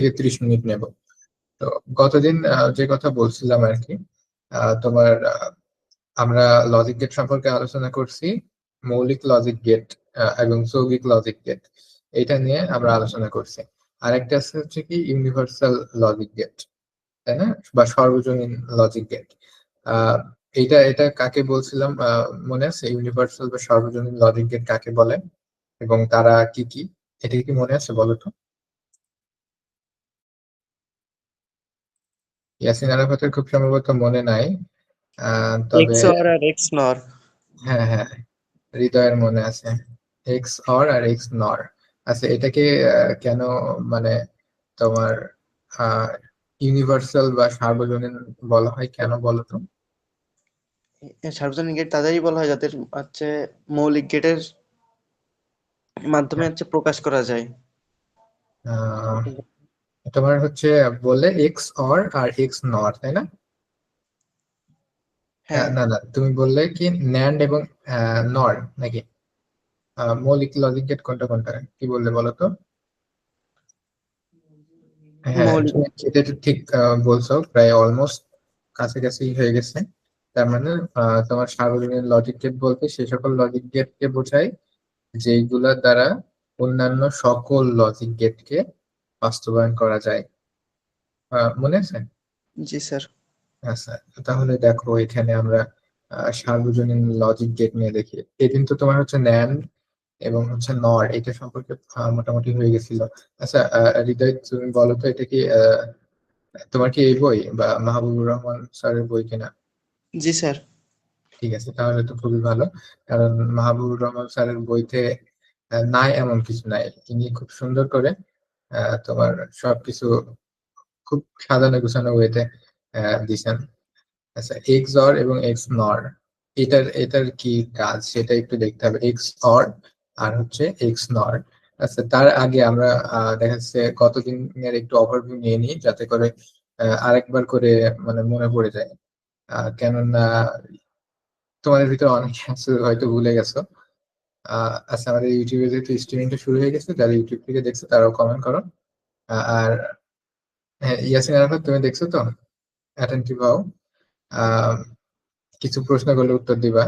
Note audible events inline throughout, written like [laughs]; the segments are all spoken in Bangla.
থেকে ত্রিশ মিনিট নেব। তো গতদিন যে কথা বলছিলাম আর কি তোমার আমরা লজিক গেট সম্পর্কে আলোচনা করছি, মৌলিক লজিক গেট এবং যৌগিক লজিক গেট এটা নিয়ে আমরা আলোচনা করছি। আরেকটা আছে হচ্ছে কি ইউনিভার্সাল লজিক গেট তাই না? বা সর্বজনীন লজিক গেট এটা এটা কাকে বলছিলাম মনে আছে? ইউনিভার্সাল বা সর্বজনীন লজিক গেট কাকে বলে? এবং তারা কি কি? এটা কি মনে আছে বলো তো? ইয়াসিন আরাফাতের খুব সম্ভবত মনে নাই তবে হ্যাঁ হ্যাঁ হৃদয়ের মনে আছে। এক্স অর আর এক্স নর। আচ্ছা এটাকে কেন মানে তোমার ইউনিভার্সাল বা সার্বজনীন বলা হয় কেন বলো তো? সার্বজনীন গেট তাদেরই বলা হয় যাদের হচ্ছে মৌলিক গেটের মাধ্যমে হচ্ছে প্রকাশ করা যায়। তোমার হচ্ছে বললে এক্স অর আর এক্স নর তাই না? হ্যাঁ। না না তুমি বললে কি ন্যান্ড এবং নর নাকি? মৌলিক লজিক গেট কোনটা কোনটা? কি বললে বলো তো? হ্যাঁ এটা ঠিক বলছো প্রায় অলমোস্ট কাছাকাছি হয়ে গেছে। তার মানে তোমার সার্বজনীন লজিক গেট বলতে সে সকল লজিক গেটকে বোঝায় যেইগুলোর দ্বারা অন্যান্য সকল লজিক গেটকে বাস্তবায়ন করা যায়। মনে আছে? জি স্যার। আচ্ছা তাহলে দেখো এখানে আমরা সার্বজনীন লজিক গেট নিয়ে দেখি। এদিন তো তোমার হচ্ছে ন্যান এবং হচ্ছে নর এটা সম্পর্কে মোটামুটি হয়ে গেছিল। আচ্ছা হৃদয় তুমি বলো তো এটা কি তোমার কি এই বই বা মাহবুবুর রহমান স্যারের বই কিনা? জি স্যার। ঠিক আছে তাহলে তো খুবই ভালো। কারণ মাহবুবুর রহমান স্যারের বইতে নাই এমন কিছু নাই। তিনি খুব সুন্দর করে তোমার সবকিছু খুব সাজানো গুছানো ওয়েতে দিছেন। আচ্ছা এক্স অর এবং এক্স নর এটার এটার কি কাজ? সেটা একটু দেখতে হবে। এক্স অর আর হচ্ছে এক্স নর আচ্ছা তার আগে আমরা দেখা যাচ্ছে কতদিনের একটু ওভারভিউ নিয়ে নিই, যাতে করে আরেকবার করে মানে মনে পড়ে যায়। কেননা তোমাদের ভিতরে অনেক হয়তো ভুলে গেছো। আচ্ছা আমাদের ইউটিউবে যেহেতু স্ট্রিমিংটা শুরু হয়ে গেছে যারা ইউটিউব থেকে দেখছ তারাও কমেন্ট করো। আর হ্যাঁ ইয়াসিন আরাফাত তুমি দেখছ তো? অ্যাটেন্টিভ হও। কিছু প্রশ্ন করলে উত্তর দিবা।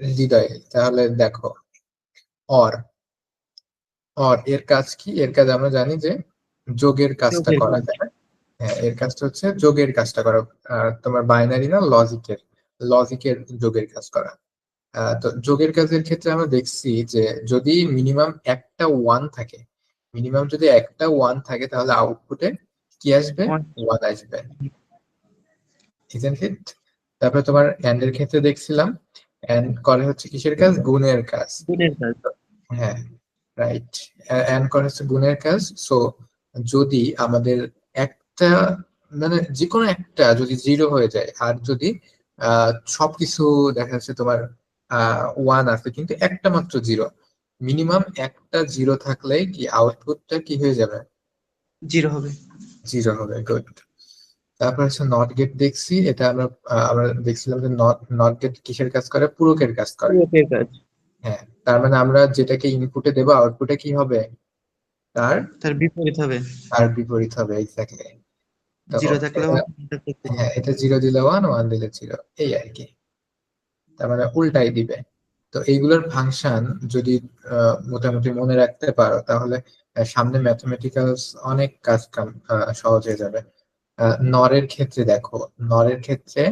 হৃদয় তাহলে দেখো। অর অর এর কাজ কি? এর কাজ আমরা জানি যে যোগের কাজটা করা যায়। হ্যাঁ এর কাজটা হচ্ছে যোগের কাজটা করা। তোমার বাইনারি না লজিকের লজিকের যোগের কাজ করা। তো যোগের কাজের ক্ষেত্রে আমরা দেখছি যে যদি মিনিমাম একটা ওয়ান থাকে মিনিমাম যদি একটা ওয়ান থাকে তাহলে আউটপুটে কি আসবে? ওয়ান আসবে। তারপরে তোমার এন্ড এর ক্ষেত্রে দেখছিলাম। এন্ড করে হচ্ছে কিসের কাজ? গুণের কাজ। গুণের কাজ। হ্যাঁ রাইট এন্ড করে হচ্ছে গুণের কাজ। সো যদি আমাদের একটা মানে যে কোনো একটা যদি জিরো হয়ে যায় আর যদি সবকিছু দেখা যাচ্ছে তোমার ওয়ান আছে কিন্তু একটা মাত্র জিরো মিনিমাম একটা জিরো থাকলে কি আউটপুটটা কি হয়ে যাবে? জিরো হবে। জিরো হবে গুড তারপর হচ্ছে নট গেট দেখছি এটা আমরা আমরা দেখছিলাম যে নট নট গেট কিসের কাজ করে? পূরকের কাজ করে। পূরকের কাজ। হ্যাঁ তার মানে আমরা যেটাকে ইনপুটে দেবো আউটপুটে কি হবে? তার? তার বিপরীত হবে। তার বিপরীত হবে এক্স্যাক্টলি জিরো থাকলে হ্যাঁ এটা জিরো দিলে ওয়ান ওয়ান দিলে জিরো এই আর কি। তার মানে উল্টাই দিবে। তো এইগুলোর ফাংশন যদি মোটামুটি মনে রাখতে পারো তাহলে সামনে ম্যাথমেটিক্যাল অনেক কাজ কাম সহজ হয়ে যাবে। নরের ক্ষেত্রে দেখো নরের ক্ষেত্রে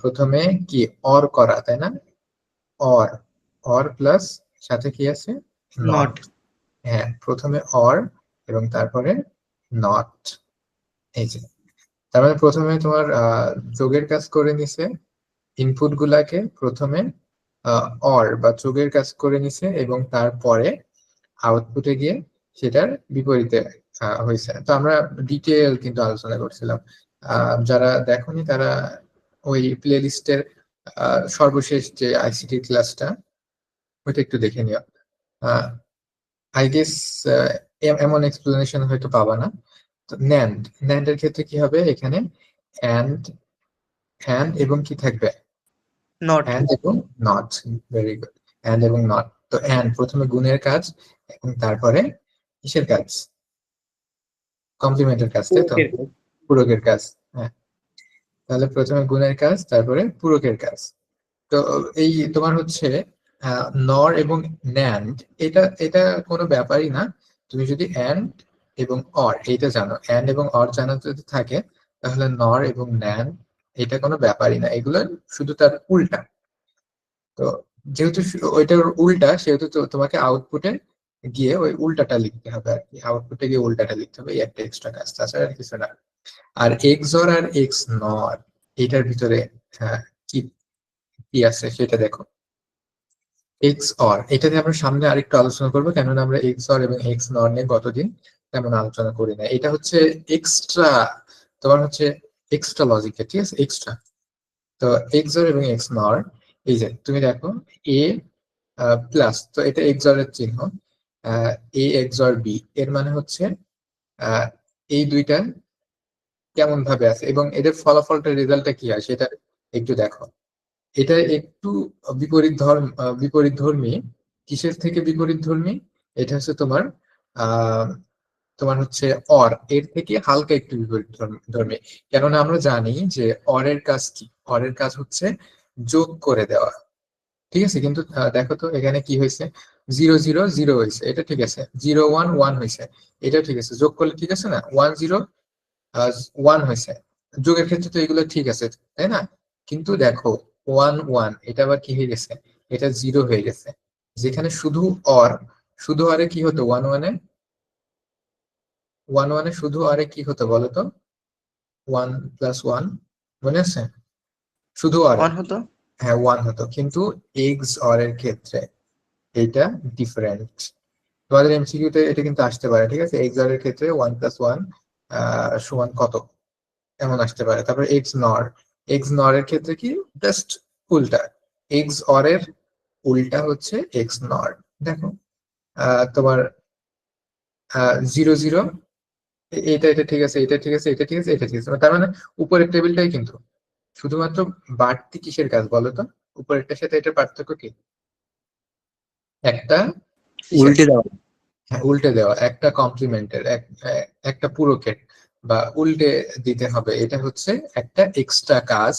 প্রথমে কি অর করা তাই না? অর অর প্লাস সাথে কি আছে? নট হ্যাঁ প্রথমে অর এবং তারপরে নট এই যে তার মানে প্রথমে তোমার যোগের কাজ করে নিছে। ইনপুট গুলাকে প্রথমে অর বা চোখের কাজ করে নিছে এবং তারপরে আউটপুটে গিয়ে সেটার বিপরীতে হয়েছে তো আমরা ডিটেল কিন্তু আলোচনা করছিলাম। যারা দেখনি তারা ওই প্লে লিস্টের সর্বশেষ যে আইসিটি ক্লাসটা ওইটা একটু দেখে নিও। আই গেস এমন এক্সপ্লেনেশন হয়তো পাবা না। তো ন্যান্ড ন্যান্ডের ক্ষেত্রে কি হবে? এখানে অ্যান্ড অ্যান্ড এবং কি থাকবে? নট অ্যান্ড এবং নট ভেরি গুড অ্যান্ড এবং নট তো অ্যান্ড প্রথমে গুণের কাজ এবং তারপরে কিসের কাজ? কমপ্লিমেন্টের কাজ তাই তো? পূরকের কাজ। হ্যাঁ। তাহলে প্রথমে গুণের কাজ তারপরে পূরকের কাজ। তো এই তোমার হচ্ছে নর এবং ন্যান্ড এটা এটা কোনো ব্যাপারই না। তুমি যদি অ্যান্ড এবং অর এইটা জানো। অ্যান্ড এবং অর জানা যদি থাকে তাহলে নর এবং ন্যান্ড এটা কোনো ব্যাপারই না। এগুলো শুধু তার উল্টা। তো যেহেতু ওইটার উল্টা সেহেতু তোমাকে আউটপুটে গিয়ে ওই উল্টাটা লিখতে হবে আর কি। আউটপুটে গিয়ে উল্টাটা লিখতে হবে একটা এক্সট্রা কাজ। তাছাড়া আর কিছু না। আর এক্স অর আর এক্স নর এটার ভিতরে হ্যাঁ, কি কি আছে সেটা দেখো। এক্স অর এটা নিয়ে আমরা সামনে আরেকটু আলোচনা করব কেননা আমরা এক্স অর এবং এক্স নর নিয়ে গতদিন তেমন আলোচনা করি না এটা হচ্ছে এক্সট্রা তোমার হচ্ছে এক্সট্রা লজিকে ঠিক আছে এক্সট্রা তো এক্সর এবং এক্স নর এই যে, তুমি দেখো এ প্লাস তো এটা এক্স অর এর চিহ্ন এ এক্স অর বি এর মানে হচ্ছে এই দুইটা কেমন ভাবে আছে, এবং এদের ফলাফলটা রেজাল্টটা কি হয়, সেটা একটু দেখো। এটা একটু বিপরীত ধর্ম বিপরীত ধর্মী, কিসের থেকে বিপরীত ধর্মী? এটা হচ্ছে তোমার, আহ তোমার হচ্ছে অর, এর থেকে হালকা একটু বিপরীত ধর্ম- কেননা আমরা জানি যে অরের কাজ কি? অরের কাজ হচ্ছে যোগ করে দেওয়া। ঠিক আছে? কিন্তু দেখো তো এখানে কি হয়েছে? জিরো জিরো জিরো হয়েছে। এটা ঠিক আছে। জিরো, ওয়ান ওয়ান হয়েছে। এটা ঠিক আছে। যোগ করলে ঠিক আছে না? ওয়ান, জিরো ওয়ান হয়েছে। যোগের ক্ষেত্রে তো এগুলো ঠিক আছে, তাই না? কিন্তু দেখো, ওয়ান ওয়ান, এটা আবার কি হয়ে গেছে? এটা জিরো হয়ে গেছে। যেখানে শুধু অর, শুধু আরে কি হতো? ওয়ান, ওয়ানে ওয়ান ওয়ানে শুধু আরে কি হতো বলো তো ওয়ান প্লাস ওয়ান মনে আছে? শুধু আর। হতো? হ্যাঁ ওয়ান হতো। কিন্তু এক্স অর এর ক্ষেত্রে এটা ডিফারেন্ট তোমাদের এমসিকিউতে এটা কিন্তু আসতে পারে ঠিক আছে? এক্স অর এর ক্ষেত্রে ওয়ান প্লাস ওয়ান সমান কত? এমন আসতে পারে। তারপর এক্স নর এক্স নর এর ক্ষেত্রে কি? জাস্ট উল্টা। এক্স অর এর উল্টা হচ্ছে এক্স নর দেখো আহ, তোমার জিরো জিরো এটা এটা ঠিক আছে এটা ঠিক আছে এটা ঠিক আছে এটা ঠিক আছে। তার মানে উপরের টেবিলটাই কিন্তু। শুধুমাত্র বাড়তি কিসের কাজ বলো তো? উপরেরটার সাথে এটার পার্থক্য কি? একটা উল্টে দেওয়া। হ্যাঁ, উল্টে দেওয়া। একটা কমপ্লিমেন্টের একটা পূরকের বা উল্টে দিতে হবে। এটা হচ্ছে একটা এক্সট্রা কাজ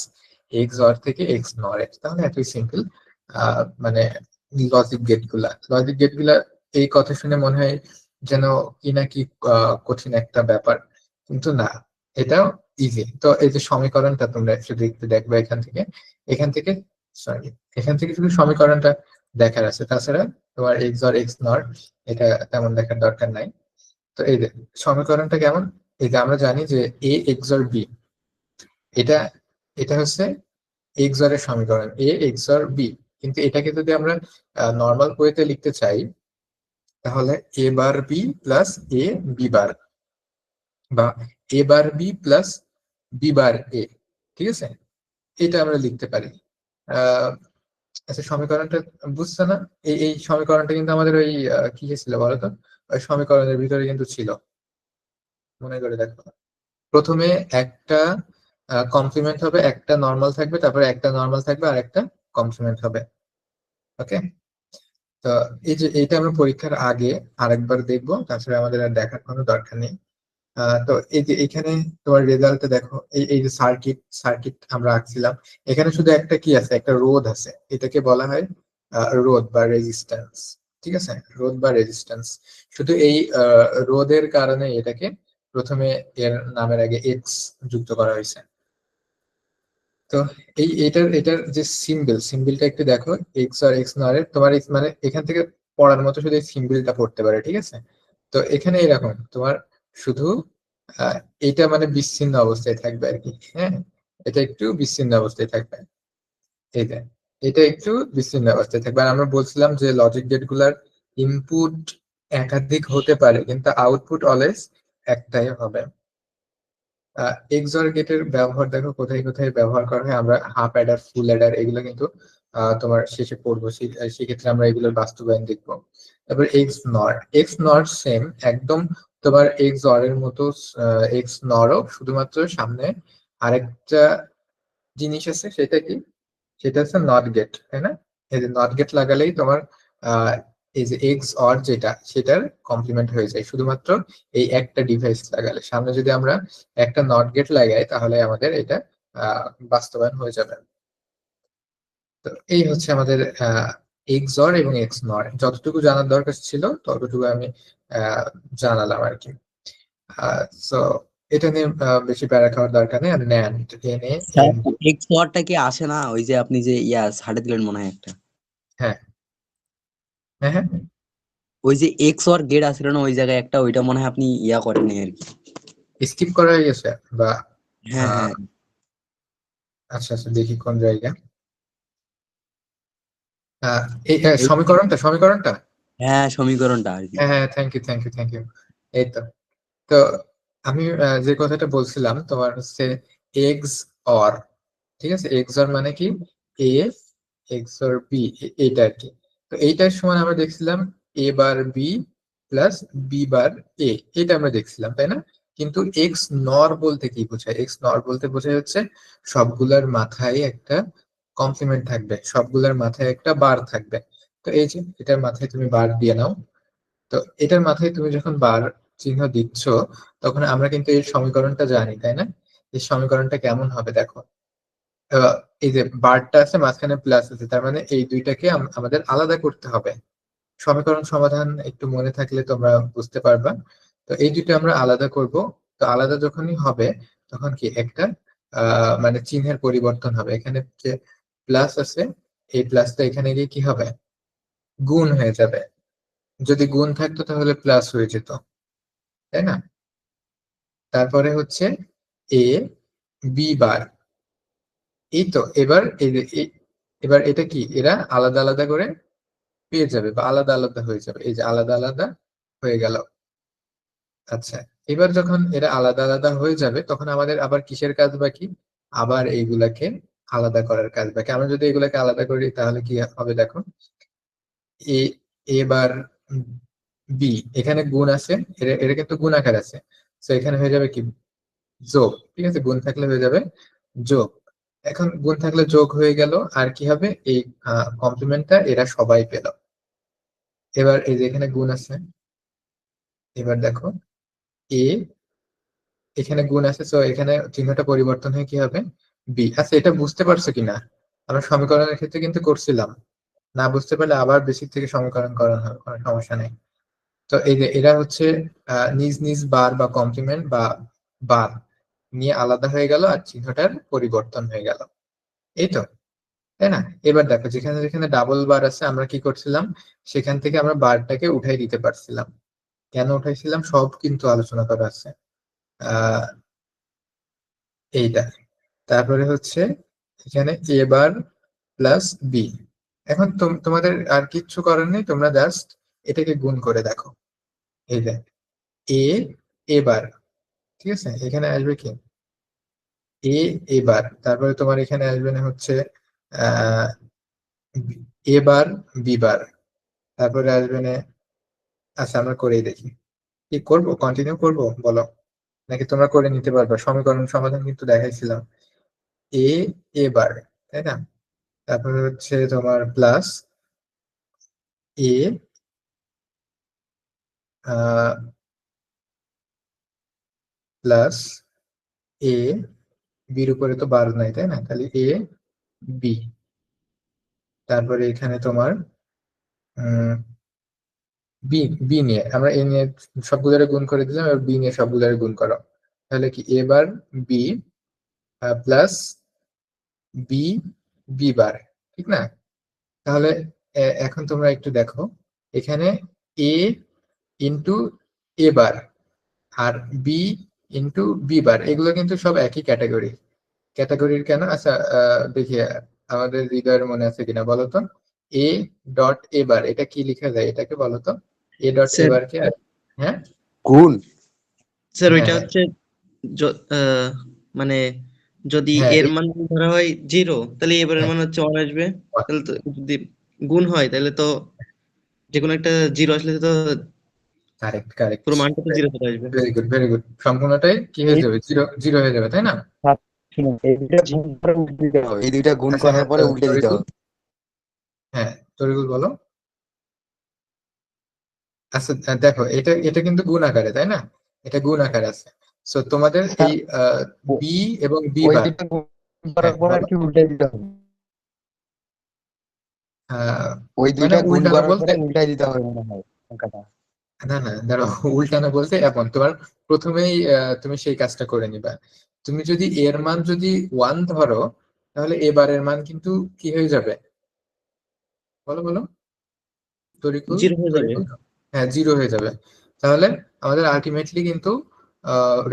এক্স অর থেকে এক্স নরের তাহলে এতই সিম্পল মানে লজিক গেটগুলা। লজিক গেটগুলা এই কথা শুনে মনে হয় যেন কি না কি কঠিন একটা ব্যাপার। কিন্তু না, এটাও ইজি তো এই যে সমীকরণটা তোমরা শুধু একটু দেখবে এখান থেকে। এখান থেকে সরি এখান থেকে শুধু সমীকরণটা দেখার আছে। তাছাড়া তোমার এক্স অর এক্স নর এটা তেমন দেখার দরকার নাই। তো এই সমীকরণটা কেমন? এই যে আমরা জানি যে এ এক্স অর বি এটা এটা হচ্ছে এক্স অর এর সমীকরণ। এ এক্স অর বি কিন্তু এটাকে যদি আমরা নর্মাল ওয়েতে লিখতে চাই তাহলে A bar B plus A B bar, বা A bar B plus B bar A ঠিক আছে? এটা আমরা লিখতে পারি। আচ্ছা সমীকরণটা বুঝছ না? এই এই সমীকরণটা কিন্তু আমাদের ওই কি ছিল বলতো ওই সমীকরণের ভিতরে কিন্তু ছিল। মনে করে দেখো। প্রথমে একটা কমপ্লিমেন্ট হবে, একটা নর্মাল থাকবে, তারপরে একটা নর্মাল থাকবে, আর একটা কমপ্লিমেন্ট হবে। ওকে তো এই যে, এইটা আমরা পরীক্ষার আগে আরেকবার দেখব, তাছাড়া আমাদের আর দেখার কোনো দরকার নেই। তো এই যে, এখানে তোমার রেজাল্টে দেখো, এই এই যে সার্কিট সার্কিট আমরা আঁকছিলাম, এখানে শুধু একটা কি আছে? একটা রোধ আছে। এটাকে বলা হয় রোধ বা রেজিস্ট্যান্স ঠিক আছে? রোধ বা রেজিস্ট্যান্স শুধু এই রোধের কারণে এটাকে প্রথমে এর নামের আগে এক্স যুক্ত করা হয়েছে। তো এই এটার এটার যে সিম্বল সিম্বলটা একটু দেখো এক্স আর এক্স নরের তোমার মানে এখান থেকে পড়ার মতো শুধু এই সিম্বলটা পড়তে পারে, ঠিক আছে? তো এখানে এরকম, তোমার শুধু এটা মানে বিচ্ছিন্ন অবস্থায় থাকবে আর কি হ্যাঁ? এটা একটু বিচ্ছিন্ন অবস্থায় থাকবে। এই এটা একটু বিচ্ছিন্ন অবস্থায় থাকবে। আর আমরা বলছিলাম যে লজিক গেটগুলার ইনপুট একাধিক হতে পারে, কিন্তু আউটপুট অলওয়েজ একটাই হবে। এক্সর গেটের ব্যবহার, দেখো কোথায় কোথায় ব্যবহার করা হয়। আমরা হাফ অ্যাডার, ফুল অ্যাডার এগুলো কিন্তু তোমার শেষে পড়ব। সেক্ষেত্রে আমরা এগুলোর বাস্তবায়ন দেখব। তারপর এক্স নর। এক্স নর সেম একদম তোমার এক্স অর এর মতো এক্স নরও শুধুমাত্র সামনে আরেকটা জিনিস আছে, সেটা কি? সেটা হচ্ছে নট গেট, তাই না? এই যে নট গেট লাগালেই তোমার এই যে এক্স অর যেটা সেটার কমপ্লিমেন্ট হয়ে যায়। শুধুমাত্র এই একটা ডিভাইস লাগালে। সামনে যদি আমরা একটা নট গেট লাগাই তাহলে আমাদের এটা বাস্তবায়ন হয়ে যাবে। তো এই হচ্ছে আমাদের এক্স অর এবং এক্স নর যতটুকু জানার দরকার ছিল ততটুকু আমি আহ, জানালাম আর কি সো এটা নিয়ে বেশি প্যারা খাওয়ার দরকার নেই। আর ন্যান্ড এন এক্স ওয়ার্ডটা কি আসে না? ওই যে আপনি যে ইয়া ছাড়ে দিলেন মনে হয় একটা। হ্যাঁ। হ্যাঁ ওই যে এক্স ওয়ার গেট আসলে না ওই জায়গায় একটা ওইটা মনে হয় আপনি ইয়া করেননি আর কি। স্কিপ করা হয়ে গেছে বা হ্যাঁ হ্যাঁ। আচ্ছা আচ্ছা দেখি কোন জায়গা। এই সমীকরণটা সমীকরণটা? হ্যাঁ সমীকরণটা আর কি। হ্যাঁ হ্যাঁ thank you thank you thank you এই তো। তো আমি যে কথাটা বলছিলাম তোমার হচ্ছে এক্স অর ঠিক আছে? এক্স অর মানে কি? এ এক্স অর বি এইটা আর কি। তো এইটার সময় আমরা দেখছিলাম A bar B plus B bar A এটা আমরা দেখছিলাম, তাই না? কিন্তু এক্স নর বলতে কি বোঝায়? এক্স নর বলতে বোঝায় হচ্ছে সবগুলার মাথায় একটা কমপ্লিমেন্ট থাকবে, সবগুলার মাথায় একটা বার থাকবে। তো এই যে এটার মাথায় তুমি বার দিয়ে নাও। তো এটার মাথায় তুমি যখন বার চিহ্ন দিচ্ছ, তখন আমরা কিন্তু এই সমীকরণটা জানি, তাই না? এই সমীকরণটা কেমন হবে দেখো। এই যে বারটা আছে, মাঝখানে প্লাস আছে, তার মানে এই দুইটাকে আম- আমাদের আলাদা করতে হবে। সমীকরণ সমাধান একটু মনে থাকলে তোমরা বুঝতে পারবা। তো এই দুটো আমরা আলাদা করব। তো আলাদা যখনই হবে, তখন কি একটা মানে চিহ্নের পরিবর্তন হবে। এখানে যে প্লাস আছে, এই প্লাসটা এখানে গিয়ে কি হবে? গুণ হয়ে যাবে। যদি গুণ থাকতো তাহলে প্লাস হয়ে যেত। তাই না? তারপরে হচ্ছে এ, বি বার। এই তো, এবার এবার এটা কি? এরা আলাদা আলাদা করে পেয়ে যাবে বা আলাদা আলাদা হয়ে যাবে। এই যে আলাদা আলাদা হয়ে গেল। আচ্ছা এবার যখন এরা আলাদা আলাদা হয়ে যাবে, তখন আমাদের আবার কিসের কাজ বাকি? আবার এইগুলাকে আলাদা করার কাজ বাকি। আমরা যদি এগুলাকে আলাদা করি তাহলে কি হবে দেখো? এ এবার বি, এখানে গুণ আছে এটা কিন্তু গুণ আকার আছে। তো এখানে হয়ে যাবে কি? যোগ, ঠিক আছে? গুণ থাকলে হয়ে যাবে যোগ। এখন গুণ থাকলে যোগ হয়ে গেল, আর কি হবে? এই কমপ্লিমেন্টটা এরা সবাই পেল। এবার এই যে এখানে গুণ আছে, এবার দেখো, এ, এখানে গুণ আছে তো এখানে চিহ্নটা পরিবর্তন হয়ে কি হবে? বি আচ্ছা এটা বুঝতে পারছ কিনা? আমরা সমীকরণের ক্ষেত্রে কিন্তু করছিলাম। না বুঝতে পারলে আবার বেসিক থেকে সমীকরণ করানো হবে কোনো সমস্যা নেই। তো এই যে এরা হচ্ছে নিজ নিজ, বার বা কমপ্লিমেন্ট বা, বার। নিয়ে আলাদা হয়ে গেল আর চিহ্নটার পরিবর্তন হয়ে গেল। এই তো, তাই না? এবার দেখো, যেখানে যেখানে ডাবল বার আছে, আমরা কি করছিলাম? সেখান থেকে আমরা বারটাকে উঠাই দিতে পারছিলাম। কেন উঠাইছিলাম? সব কিন্তু আলোচনা করা আছে। আহ এইটা। তারপরে হচ্ছে, এখানে এ বার প্লাস বি এখন তোম- তোমাদের আর কিচ্ছু করার নেই, তোমরা জাস্ট এটাকে গুণ করে দেখো। এই দেখ এ এবার ঠিক আছে? এখানে আসবে কি? এ, এবার। তারপরে তোমার এখানে আসবে না হচ্ছে এবার বিবার তারপরে আসবে না আচ্ছা আমরা করেই দেখি। কি করব? কন্টিনিউ করব? বলো। নাকি তোমরা করে নিতে পারবে? সমীকরণ সমাধান কিন্তু দেখাইছিলাম। এ এবার তাই না? তারপরে হচ্ছে তোমার প্লাস এ প্লাস এ বির উপরে তো বার নাই, তাই না? তাহলে এ বি তারপরে এখানে তোমার বি বি নিয়ে, আমরা এ নিয়ে সবগুলোরে গুণ করে দিলাম, এবার বি নিয়ে সবগুলোরে গুণ করো। তাহলে কি? এবার B plus B B bar, ঠিক না? তাহলে, এ- এখন তোমরা একটু দেখো, এখানে এ ইন্টু এ বার, আর বি ইন্টু বি বার এগুলো কিন্তু সব একই ক্যাটাগরি ক্যাটাগরির কেন? আচ্ছা আহ, দেখি আমাদের হৃদয়ের মনে আছে কিনা বলো তো? এ ডট এ বার এটা কি লেখা যায় এটাকে বলো তো? এ ডট এ বার কে হ্যাঁ? গুণ। স্যার ওইটা হ্যাঁ। হচ্ছে আহ, মানে যদি হ্যাঁ, এর মান ধরা হয় জিরো তাহলে এবারের হ্যাঁ। মান হচ্ছে ওয়ান আসবে। তাহলে তো যদি গুণ হয় তাহলে তো যে কোনো একটা জিরো আসলে তো কারেক্ট কারেক্ট পুরো মানটা তো জিরো চলে আসবে। ভেরি গুড ভেরি গুড সম্পূর্ণটাই কি হয়ে যাবে? জিরো জিরো হয়ে যাবে তাই না? এই দুইটা গুণ করে উল্টে দিতে হবে। এই দুইটা গুণ আচ্ছা, করার হ্যাঁ, পরে উল্টে দিতে হবে। হ্যাঁ তরিকুল বলো। আচ্ছা দেখো এটা এটা কিন্তু গুণ আকারে তাই না? এটা গুণ আকারে আছে। সো তোমাদের এই বি এবং বি ওই বার। দুটো গুণ করার পর আর কি উল্টে দিতে হবে? আহ, ওই দুইটা গুণ করার পরে উল্টাই দিতে হবে মনে হয় সংখ্যাটা। না না দাঁড়াও [laughs] উল্টানো বলতে এমন তোমার প্রথমেই তুমি সেই কাজটা করে নিবা। তুমি যদি এর মান যদি ওয়ান ধরো তাহলে এবারের মান কিন্তু কি হয়ে যাবে? বলো বলো। হয়ে তরিকুল? হ্যাঁ জিরো হয়ে যাবে। তাহলে আমাদের আলটিমেটলি কিন্তু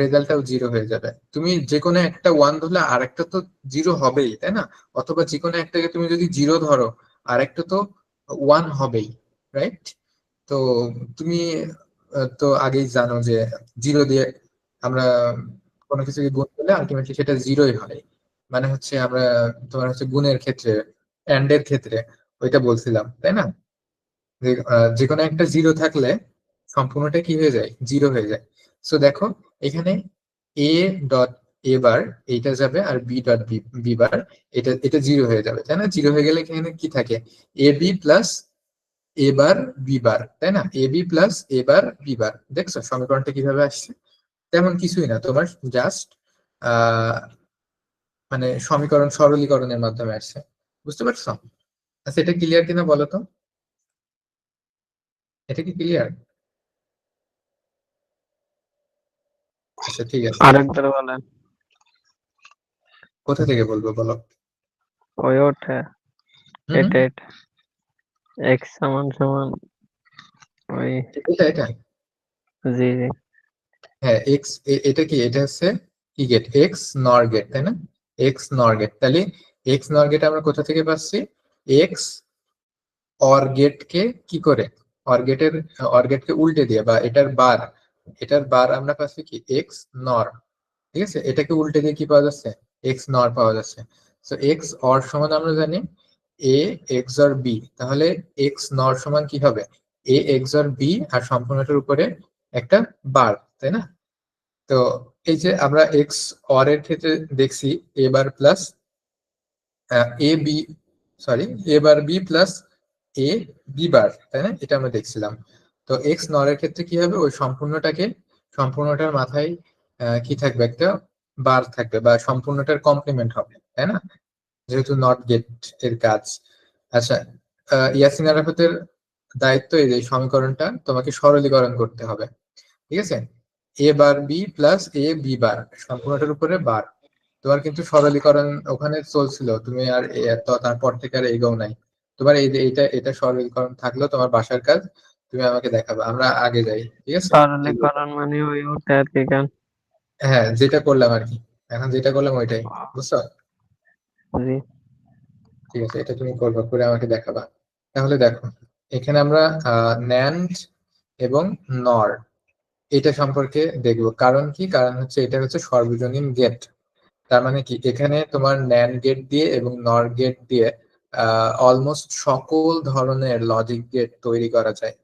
রেজাল্টটাও জিরো হয়ে যাবে। তুমি যে কোনো একটা ওয়ান ধরলে আরেকটা তো জিরো হবেই তাই না? অথবা যে কোনো একটাকে তুমি যদি জিরো ধরো আরেকটা তো ওয়ান হবেই রাইট তো তুমি তো আগেই জানো যে জিরো দিয়ে আমরা কোনো কিছুকে গুণ করলে আলটিমেটলি সেটা জিরোই হয়। মানে হচ্ছে আমরা, তোমার হচ্ছে গুণের ক্ষেত্রে এন্ড এর ক্ষেত্রে ওইটা বলছিলাম, তাই না? যে কোনো একটা জিরো থাকলে সম্পূর্ণটা কি হয়ে যায়? জিরো হয়ে যায়। সো দেখো, এখানে এ ডট এ বার এইটা যাবে আর বি ডট বি বার এটা এটা জিরো হয়ে যাবে, তাই না? জিরো হয়ে গেলে এখানে কি থাকে? A B plus A bar B bar তাই না? A B plus A bar B bar দেখছ সমীকরণটা কীভাবে আসছে? তেমন কিছুই না তোমার জাস্ট মানে সমীকরণ সরলীকরণের মাধ্যমে আসছে। বুঝতে পারছ? আচ্ছা এটা ক্লিয়ার কিনা বলো তো? এটা কি ক্লিয়ার আচ্ছা ঠিক আছে। আরেকবার বলেন কোথা থেকে বলব বলো? ওই ওঠে এটা এটা। এক্স সমান সমান ওই এটা এটা? জি জি। হ্যাঁ এক্স এটা কি? এটা হচ্ছে কি গেট এক্স নর গেট তাই না? এক্স নর গেট। তাহলে এক্স নর গেট আমরা কোথা থেকে পাচ্ছি? এক্স অর গেট কে কি করে? অর গেটের অর গেট কে উল্টে দিয়ে বা এটার বার এটার বার আমরা পাচ্ছি কি? এক্স নর। ঠিক আছে? এটাকে উল্টে দিয়ে কি পাওয়া যাচ্ছে? এক্স নর পাওয়া যাচ্ছে। তো এক্স অর সমান আমরা জানি এ এক্স অর বি তাহলে এক্স নর সমান কি হবে? এ এক্স অর বি আর সম্পূর্ণটার উপরে একটা বার, তাই না? তো এই যে আমরা এক্স অর এর ক্ষেত্রে দেখছি A bar plus A B sorry A bar B plus A B bar, তাই না? এটা আমরা দেখছিলাম। তো এক্স নর এর ক্ষেত্রে কি হবে? ওই সম্পূর্ণটাকে, সম্পূর্ণটার মাথায় কি থাকবে? একটা বার থাকবে বা সম্পূর্ণটার কমপ্লিমেন্ট হবে, তাই না? যেহেতু নট গেটের কাজ। আচ্ছা ইয়াসিন আরাফাতের দায়িত্ব এই যে সমীকরণটা তোমাকে সরলীকরণ করতে হবে। ঠিক আছে? A bar B plus A B bar সম্পূর্ণটার উপরে বার তোমার কিন্তু সরলীকরণ ওখানে চলছিল তুমি আর তারপর থেকে আর এগোও নাই। তোমার এই যে এটা এটা সরলীকরণ থাকলেও তোমার বাসার কাজ তুমি আমাকে দেখাবে আমরা আগে যাই ঠিক আছে? সরলীকরণ মানে ওই ওঠে আর কি হ্যাঁ যেটা করলাম আর কি। এখন যেটা করলাম ওইটাই বুঝছ? ঠিক আছে, এটা তুমি করবে, করে আমাকে দেখাবা। তাহলে দেখো, এখানে আমরা ন্যান্ড এবং নর এটা সম্পর্কে দেখব। কারণ কি? কারণ হচ্ছে এটা হচ্ছে সর্বজনীন গেট তার মানে কি? এখানে তোমার ন্যান গেট দিয়ে এবং নর গেট দিয়ে অলমোস্ট সকল ধরনের লজিক গেট তৈরি করা যায়।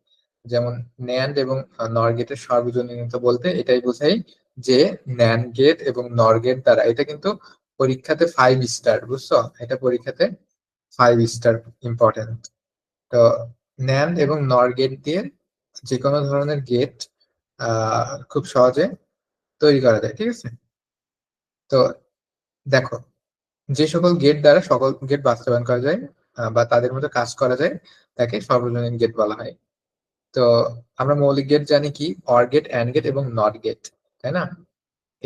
যেমন ন্যান্ড এবং নর গেটের সর্বজনীনতা বলতে এটাই বোঝাই যে ন্যান গেট এবং নর গেট দ্বারা, এটা কিন্তু পরীক্ষাতে ফাইভ স্টার বুঝছ? এটা পরীক্ষাতে ফাইভ স্টার ইম্পর্টেন্ট তো ন্যান্ড এবং নর গেট দিয়ে যে কোনো ধরনের গেট খুব সহজে তৈরি করা যায়, ঠিক আছে? তো দেখো, যে সকল গেট দ্বারা সকল গেট বাস্তবায়ন করা যায় বা তাদের মধ্যে কাজ করা যায়, তাকে সর্বজনীন গেট বলা হয়। তো আমরা মৌলিক গেট জানি কি? অর গেট অ্যান্ড গেট এবং নট গেট তাই না?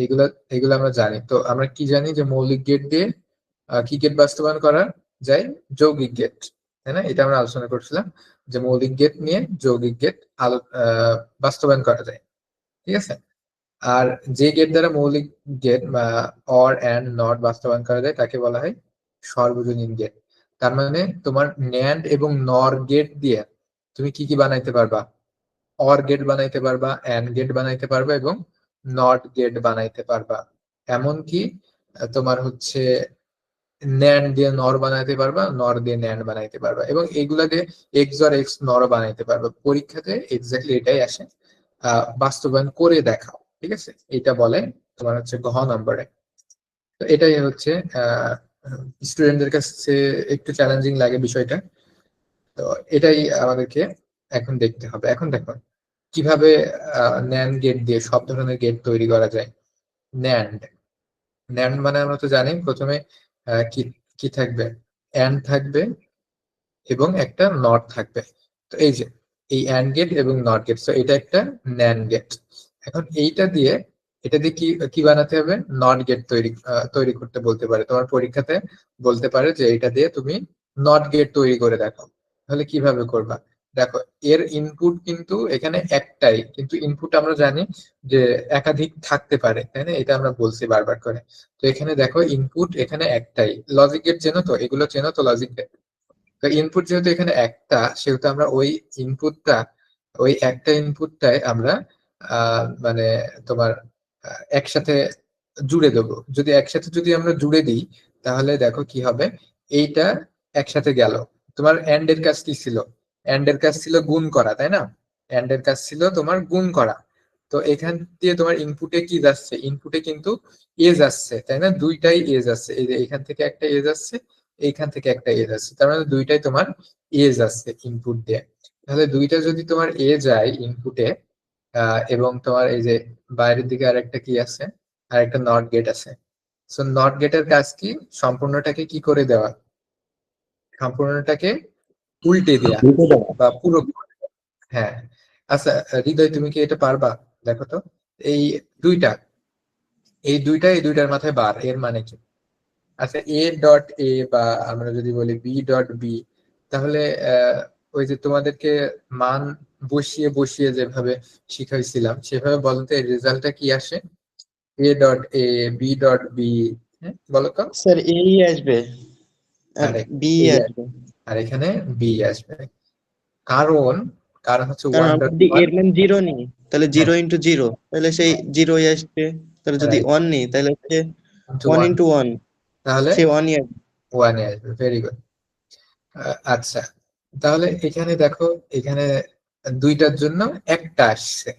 এইগুলো এগুলো আমরা জানি। তো আমরা কি জানি যে মৌলিক গেট দিয়ে কি গেট বাস্তবায়ন করা যায়? যৌগিক গেট তাই না? এটা আমরা আলোচনা করছিলাম যে মৌলিক গেট নিয়ে যৌগিক গেট আলো বাস্তবায়ন করা যায়। ঠিক আছে? আর যে গেট দ্বারা মৌলিক গেট বা অর অ্যান্ড নট বাস্তবায়ন করা যায়, তাকে বলা হয় সর্বজনীন গেট তার মানে তোমার ন্যান্ড এবং নর গেট দিয়ে তুমি কি কি বানাইতে পারবা? অর গেট বানাইতে পারবা অ্যান্ড গেট বানাইতে পারবা এবং নট গেট বানাইতে পারবা। এমনকি তোমার হচ্ছে ন্যান্ড দিয়ে নর বানাইতে পারবা নর দিয়ে ন্যান্ড বানাইতে পারবা এবং এগুলা দিয়ে এক্স অর এক্স নর বানাইতে পারবা। পরীক্ষাতে এক্স্যাক্টলি এটাই আসে। বাস্তবায়ন করে দেখাও, ঠিক আছে? এটা বলে তোমার হচ্ছে ঘ নম্বরে। তো এটাই হচ্ছে স্টুডেন্টদের কাছে একটু চ্যালেঞ্জিং লাগে বিষয়টা। তো এটাই আমাদেরকে এখন দেখতে হবে। এখন দেখো। কীভাবে ন্যান্ড গেট দিয়ে সব ধরনের গেট তৈরি করা যায়? ন্যান্ড ন্যান্ড মানে আমরা তো জানি, প্রথমে কি কি থাকবে? অ্যান্ড থাকবে এবং একটা নট থাকবে। তো এই যে, এই অ্যান্ড গেট এবং নট গেট তো এটা একটা ন্যান্ড গেট এখন এইটা দিয়ে, এটা দিয়ে কি কি বানাতে হবে? নট গেট তৈরি তৈরি করতে বলতে পারে। তোমার পরীক্ষাতে বলতে পারে যে, এটা দিয়ে তুমি নট গেট তৈরি করে দেখো। তাহলে কীভাবে করবা? দেখো, এর ইনপুট কিন্তু এখানে একটাই, কিন্তু ইনপুট আমরা জানি যে একাধিক থাকতে পারে, তাই না? এটা আমরা বলছি বারবার করে। তো এখানে দেখো ইনপুট এখানে একটাই। লজিক গেট চেনো তো? এগুলো চেনো তো লজিক গেট তো ইনপুট যেহেতু এখানে একটা, সেহেতু আমরা ওই ইনপুটটা ওই একটা ইনপুটটাই আমরা মানে তোমার একসাথে জুড়ে দেবো। যদি একসাথে যদি আমরা জুড়ে দিই, তাহলে দেখো কি হবে? এইটা একসাথে গেল। তোমার এন্ড এর কাজ কি ছিল? এন্ড এর কাজ ছিল গুণ করা, তাই না? এন্ড এর কাজ ছিল তোমার গুণ করা। তো এখান দিয়ে তোমার ইনপুটে কি যাচ্ছে? ইনপুটে কিন্তু এজ আসছে, তাই না? দুইটাই এজ আসছে। এই যে এখান থেকে একটা এজ আসছে, এইখান থেকে একটা এজ আসছে। তার মানে দুইটাই তোমার এজ আসছে ইনপুট দিয়ে। তাহলে দুইটা যদি তোমার এ যায় ইনপুটে এবং তোমার এই যে বাইরের দিকে আরেকটা কি আছে? আরেকটা নট গেট আছে। সো নট গেটের কাজ কি? সম্পূর্ণটাকে কি করে দেওয়া? সম্পূর্ণটাকে উল্টে দেওয়া বা পুরো হ্যাঁ। আচ্ছা হৃদয় তুমি কি এটা পারবা? দেখো তো এই দুইটা এই দুইটা এই দুইটার মাথায় বার এর মানে কি? আচ্ছা এ ডট এ বা আমরা যদি বলি বি ডট বি তাহলে আহ, ওই যে তোমাদেরকে মান বসিয়ে বসিয়ে যেভাবে শিখাইছিলাম সেভাবে বলতে রেজাল্টটা কি আসে? A dot A B dot B হ্যাঁ বলো তো। স্যার এই আসবে। আর আরে, বি এই আসবে। আর এখানে বি আসবে। কারণ কারণ হচ্ছে কারণ ওয়ান যদি এর মান জিরো নিই তাহলে জিরো ইন্টু জিরো তাহলে সেই জিরোই আসবে। তাহলে যদি ওয়ান নিই তাহলে হচ্ছে ওয়ান ইন্টু ওয়ান তাহলে সেই ওয়ানই আসবে। ওয়ানে আসবে। ভেরি গুড আচ্ছা। তাহলে এখানে দেখো এখানে দুইটার জন্য একটা আসছে।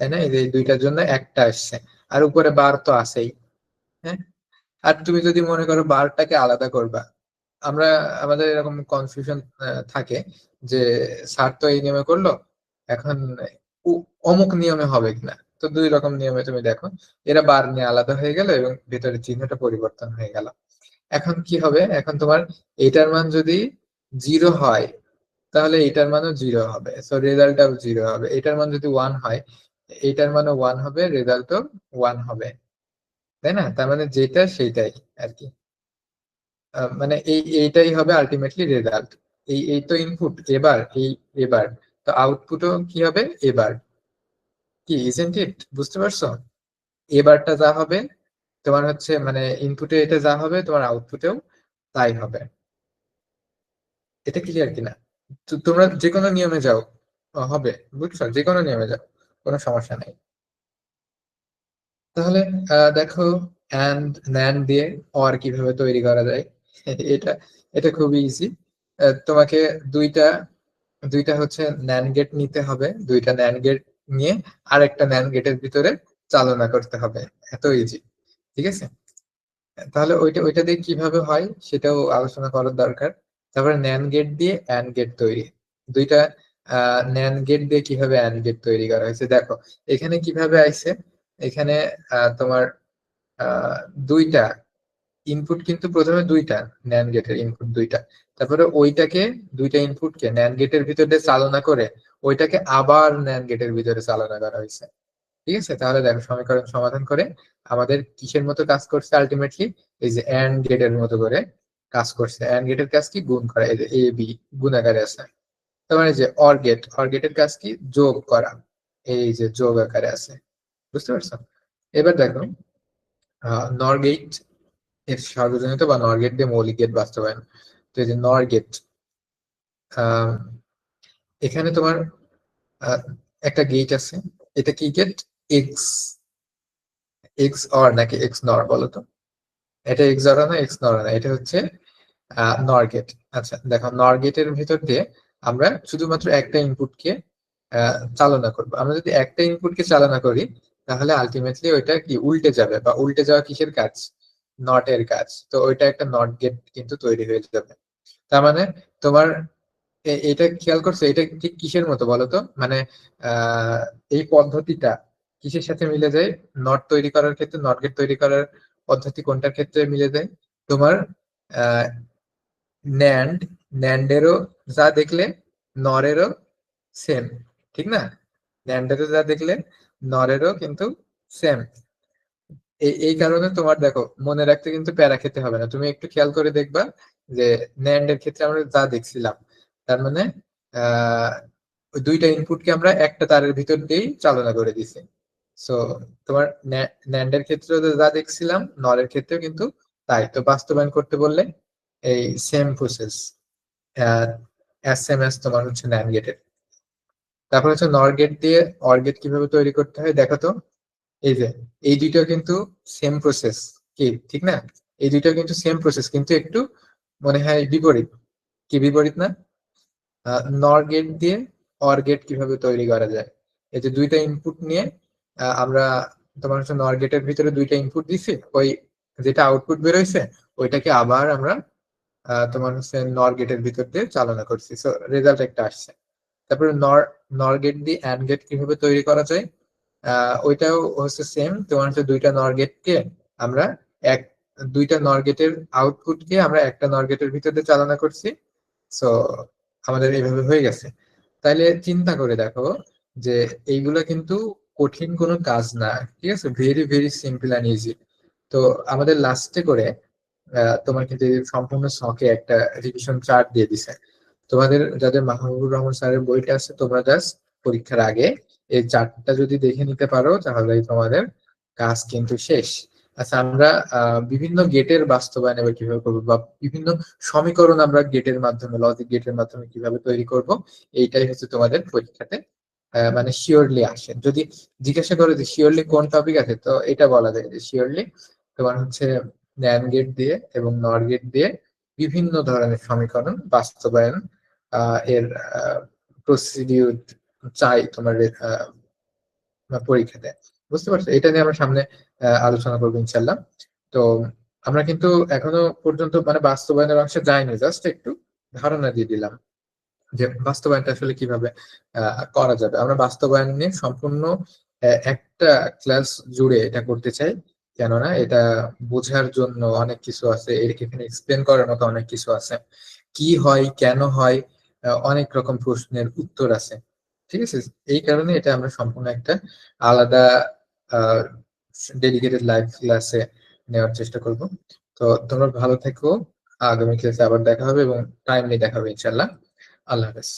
তাই না? এই যে দুইটার জন্য একটা আসছে। আর উপরে বার তো আছেই। হ্যাঁ? আর তুমি যদি মনে করো বারটাকে আলাদা করবা আমরা আমাদের এরকম কনফিউশন থাকে যে স্যার তো এই নিয়মে করল, এখন অমুক নিয়মে হবে কিনা? তো দুই রকম নিয়মে তুমি দেখো, এরা বার নিয়ে আলাদা হয়ে গেল এবং ভেতরে চিহ্নটা পরিবর্তন হয়ে গেল। এখন কি হবে? এখন তোমার এটার মান যদি জিরো হয়, তাহলে এটার মানও জিরো হবে। সো রেজাল্টটাও জিরো হবে। এটার মান যদি ওয়ান হয়, এটার মানও ওয়ান হবে রেজাল্টও ওয়ান হবে। তাই না? তার মানে যেটা সেইটাই আর কি। মানে এই, এইটাই হবে আলটিমেটলি রেজাল্ট এই এই তো ইনপুট এবার, এই, এবার। তো আউটপুটও কি হবে? এবার। কি ইজেন্ট ইট বুঝতে পারছ? এবারটা যা হবে, তোমার হচ্ছে মানে ইনপুটে এটা যা হবে, তোমার আউটপুটেও তাই হবে। এটা ক্লিয়ার কিনা? তোমরা যে কোনো নিয়মে যাও। হবে। বুঝছ? যে কোনো নিয়মে যাও। কোনো সমস্যা নেই। তাহলে দেখো অ্যান্ড ন্যান্ড দিয়ে অর কীভাবে তৈরি করা যায়। [laughs] এটা এটা খুবই ইজি তোমাকে দুইটা দুইটা হচ্ছে ন্যান গেট নিতে হবে। দুইটা ন্যান গেট নিয়ে আরেকটা ন্যান্ড গেটের ভিতরে চালনা করতে হবে। এত ইজি ঠিক আছে? তাহলে ওইটা ওইটা দিয়ে কীভাবে হয় সেটাও আলোচনা করার দরকার। তারপরে ন্যান গেট দিয়ে অ্যান্ড গেট তৈরি। দুইটা ন্যান গেট দিয়ে কীভাবে অ্যান্ড গেট তৈরি করা হয়েছে? দেখো, এখানে কীভাবে আইছে? এখানে তোমার দুইটা ইনপুট কিন্তু প্রথমে দুইটা ন্যান গেটের ইনপুট দুইটা। তারপরে ওইটাকে, দুইটা ইনপুটকে ন্যান গেটের ভিতরে চালনা করে, ওইটাকে আবার ন্যান গেটের ভিতরে চালনা করা হয়েছে। ঠিক আছে? তাহলে দেখো সমীকরণ সমাধান করে আমাদের কিসের মতো কাজ করছে আলটিমেটলি এই যে অ্যান্ড গেটের মতো করে কাজ করছে। অ্যান্ড গেটের কাজ কি? গুণ করা। এই যে এ বি গুণ আকারে আছে। তার মানে যে অর গেট অর গেটের কাজ কি? যোগ করা। এই যে যোগ আকারে আছে। বুঝতে পারছ? এবার দেখো নর গেট এর সার্বজনীত বা নর গেট দিয়ে মৌলিক গেট বাস্তবায়ন তো এই যে নর গেট এখানে তোমার একটা গেট আছে। এটা কি গেট এক্স এক্স অর নাকি এক্স নর বলো তো? এটা এক্স অর না এক্স নর না, এটা হচ্ছে নর গেট আচ্ছা দেখো নর গেটের ভিতর দিয়ে আমরা শুধুমাত্র একটা ইনপুটকে চালনা করব। আমরা যদি একটা ইনপুটকে চালনা করি, তাহলে আলটিমেটলি ওইটা কি উল্টে যাবে বা উল্টে যাওয়া কিসের কাজ? নট এর কাজ। তো ওইটা একটা নট গেট কিন্তু তৈরি হয়ে যাবে। তার মানে তোমার এটা খেয়াল করছ? এটা ঠিক কিসের মতো বলো তো মানে এই পদ্ধতিটা কিসের সাথে মিলে যায়? নট তৈরি করার ক্ষেত্রে নট গেট তৈরি করার পদ্ধতি কোনটার ক্ষেত্রে মিলে যায়? তোমার ন্যান্ড ন্যান্ডেরও যা দেখলে নরেরও সেম ঠিক না? ন্যান্ডেরও যা দেখলে নরেরও কিন্তু সেম এই কারণে তোমার দেখো, মনে রাখতে কিন্তু প্যারা খেতে হবে না। তুমি একটু খেয়াল করে দেখবা যে ন্যান্ডের ক্ষেত্রে আমরা যা দেখছিলাম, তার মানে দুইটা ইনপুটকে আমরা একটা তারের ভিতর দিয়েই চালনা করে দিছি সো তোমার ন্যান্ডের ক্ষেত্রে যা দেখছিলাম নরের ক্ষেত্রেও কিন্তু তাই। তো বাস্তবায়ন করতে বললে এই same process S M S তোমার হচ্ছে ন্যান্ড গেটের তারপর হচ্ছে নর গেট দিয়ে অর গেট কীভাবে তৈরি করতে হয়, দেখো তো। এই যে, এই দুইটা কিন্তু সেম প্রসেস কি, ঠিক না? এই দুইটা কিন্তু সেম প্রসেস কিন্তু একটু মনে হয় বিপরীত, কি বিপরীত না? নর গেট দিয়ে অর গেট কীভাবে তৈরি করা যায়? এই যে দুইটা ইনপুট নিয়ে আমরা তোমার হচ্ছে নর গেটের ভিতরে দুইটা ইনপুট দিছি, ওই যেটা আউটপুট বেরোইছে, ওইটাকে আবার আমরা তোমার হচ্ছে নর গেটের ভিতর দিয়ে চালনা করছি। সো রেজাল্ট একটা আসছে। তারপরে নর নর গেট দিয়ে অ্যান্ড গেট কীভাবে তৈরি করা যায়? ওইটাও হচ্ছে সেম তোমার হচ্ছে দুইটা নর গেটকে আমরা এক, দুইটা নর গেটের আউটপুটকে আমরা একটা নর গেটের ভিতর চালনা করছি। সো আমাদের এইভাবে হয়ে গেছে। তাইলে চিন্তা করে দেখো যে এইগুলা কিন্তু কঠিন কোনো কাজ না, ঠিক আছে? Very very simple and easy তো আমাদের লাস্টে করে তোমার কিন্তু সম্পূর্ণ শখে একটা রিভিশন চার্ট দিয়ে দিছে। তোমাদের, যাদের মাহবুবুর রহমান স্যারের বইটা আছে, তোমরা জাস্ট পরীক্ষার আগে এই চার্টটা যদি দেখে নিতে পারো তাহলে তোমাদের কাজ কিন্তু শেষ। আচ্ছা আমরা বিভিন্ন গেটের বাস্তবায়ন এবার কীভাবে করব বা বিভিন্ন সমীকরণ আমরা গেটের মাধ্যমে লজিক গেটের মাধ্যমে কীভাবে তৈরি করব, এইটাই হচ্ছে তোমাদের পরীক্ষাতে মানে শিওরলি আসে। যদি জিজ্ঞাসা করে যে শিওরলি কোন টপিক আছে, তো এটা বলা যায় যে শিওরলি তোমার হচ্ছে ন্যান গেট দিয়ে এবং নর গেট দিয়ে বিভিন্ন ধরনের সমীকরণ বাস্তবায়ন এর প্রসিডিউর চাই তোমার পরীক্ষাতে। বুঝতে পারছ? এটা নিয়ে আমরা সামনে আলোচনা করব ইনশাল্লাহ তো আমরা কিন্তু এখনও পর্যন্ত মানে বাস্তবায়নের অংশে যাইনি জাস্ট একটু ধারণা দিয়ে দিলাম যে বাস্তবায়নটা আসলে কীভাবে করা যাবে। আমরা বাস্তবায়ন নিয়ে সম্পূর্ণ একটা ক্লাস জুড়ে এটা করতে চাই, কেননা এটা বোঝার জন্য অনেক কিছু আছে এখানে এক্সপ্লেন করার মতো অনেক কিছু আছে। কি হয়, কেন হয় অনেক রকম প্রশ্নের উত্তর আছে। ঠিক আছে? এই কারণে এটা আমরা সম্পূর্ণ একটা আলাদা ডেডিকেটেড লাইভ ক্লাসে নেওয়ার চেষ্টা করব। তো তোমরা ভালো থেকো। আগামী ক্লাসে আবার দেখা হবে এবং টাইমলি দেখা হবে ইনশাল্লাহ আল্লাহ হাফেজ।